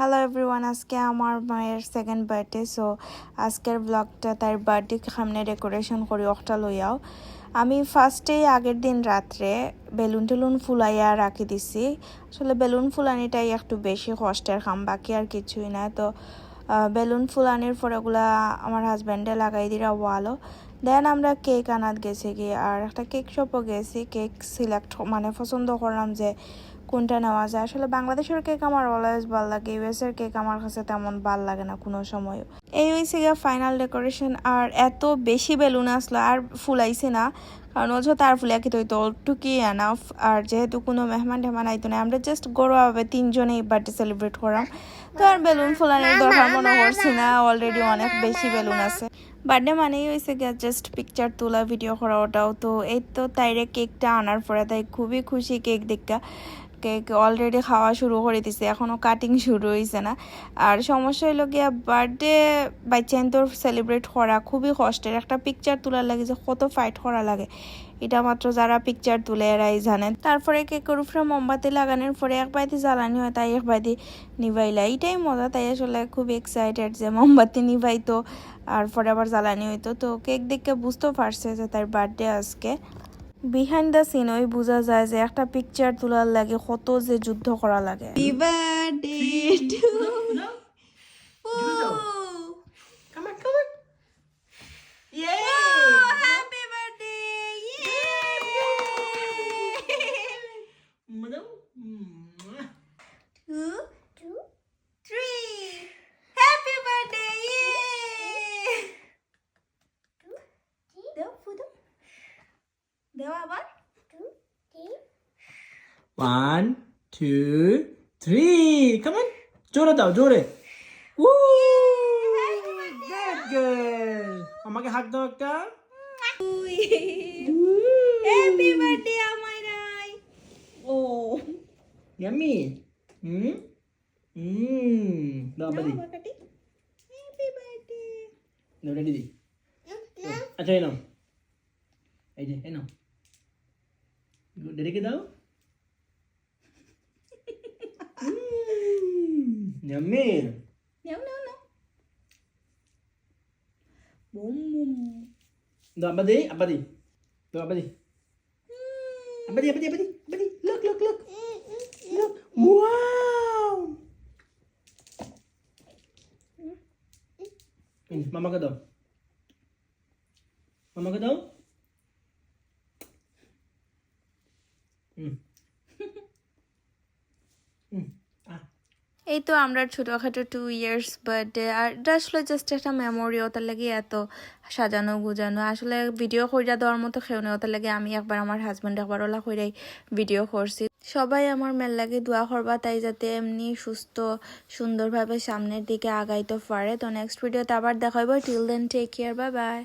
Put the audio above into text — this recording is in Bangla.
হ্যালো এভরিওয়ান আজকে আমার মায়ের সেকেন্ড বার্থডে সো আজকের ব্লগটা তার বার্থডে সামনে ডেকোরেশন করি অখটা লইয়াও আমি ফার্স্টেই আগের দিন রাত্রে বেলুন টেলুন ফুলাইয়া রাখি দিছি। আসলে বেলুন ফুলানিটাই একটু বেশি কষ্টের খাম বাকি আর কিছুই না। তো বেলুন ফুলানির পরে ওগুলা আমার হাজব্যান্ডে লাগাই দিরা ওয়ালো দেন আমরা কেক আনাত গেছি গিয়ে, আর একটা কেক শপও গেছি। কেক সিলেক্ট মানে পছন্দ করলাম যে কোনটা নেওয়া যায়? আসলে বাংলাদেশের কেক আমার অলওয়েজ ভালো লাগে ইউএস এর কেক আমার কাছে তেমন ভালো লাগে না কোনো সময় এই হয়েছে গিয়ে ফাইনাল ডেকোরেশন আর এত বেশি বেলুন আসলো, আর ফুলাইছে না। কারণ ওঝো তার ফুলে কি তো টুকি এনাফ আর যেহেতু কোনো মেহমান টেহমান আইতো না আমরা জাস্ট গরুভাবে তিনজনেই বার্থডে সেলিব্রেট করাম। তো আর বেলুন ফুলানোর দরকার মনে করছি না অলরেডি অনেক বেশি বেলুন আছে। বার্থডে মানেই হয়েছে গিয়ে জাস্ট পিকচার তোলা ভিডিও করা, ওটাও। তো এই তো তাইরে কেকটা আনার পরে তাই খুবই খুশি কেক দেখা কেক অলরেডি খাওয়া শুরু করে দিছে এখনও কাটিং শুরু হয়েছে না। আর সমস্যা হলো গিয়া বার্থডে বাই তোর সেলিব্রেট করা খুবই কষ্টের। একটা পিকচার তোলার লাগে যে কত ফাইট করা লাগে। এটা মাত্র যারা পিকচার তুলে এরাই জানেন তারপরে কেকের উপরে মোমবাতি লাগানোর পরে এক বাদি জ্বালানি হয়, তাই এক বাদি নিভাইলা। এইটাই মজা, তাই আসলে খুব এক্সাইটেড যে মোমবাতি নিভাইতো আর পরে আবার জ্বালানি হইতো। তো কেক দেখে বুঝতেও পারছে যে তার বার্থডে আজকে। বিহাইন্ড দ্য সিন ওই বোঝা যায় যে একটা পিকচার তোলার লাগে, কত যে যুদ্ধ করা লাগে। One, two, three. Come on. জোরে দাও জোরে। Woo! আমাকে হাত দাও একটা। হ্যাপি বার্থডে আমায় ও। Yummy. হুম হুম দাও আব্বা হ্যাপি বার্থডে দাও রেডি আচ্ছা এই নাও। এই যে এই নাও। ডেডিকে দাও Yummy. নাও নাও নাও বুম বুম দাও আব্বা দি আব্বা দি দাও আব্বা দি আব্বা দি আব্বা দি আব্বা দি আব্বা দি look look look look wow হুম, মামাকে দাও মামাকে দাও হুম হুম এই তো আমরা ছোটোখাটো টু ইয়ার্স বার্থডে আর এটা আসলে জাস্ট একটা মেমোরি ওটার লাগে এত সাজানো গুজানো। আসলে ভিডিও কইরা দেওয়ার মতো খেয়ে নেই ওটার লাগে আমি একবার আমার হাজব্যান্ড একবার ওলা কইরাই ভিডিও করছি। সবাই আমার মেল লাগে দোয়া করবা তাই যাতে এমনি সুস্থ সুন্দরভাবে সামনের দিকে আগাইতে পারে। তো নেক্সট ভিডিওতে আবার দেখাইব till then take care bye bye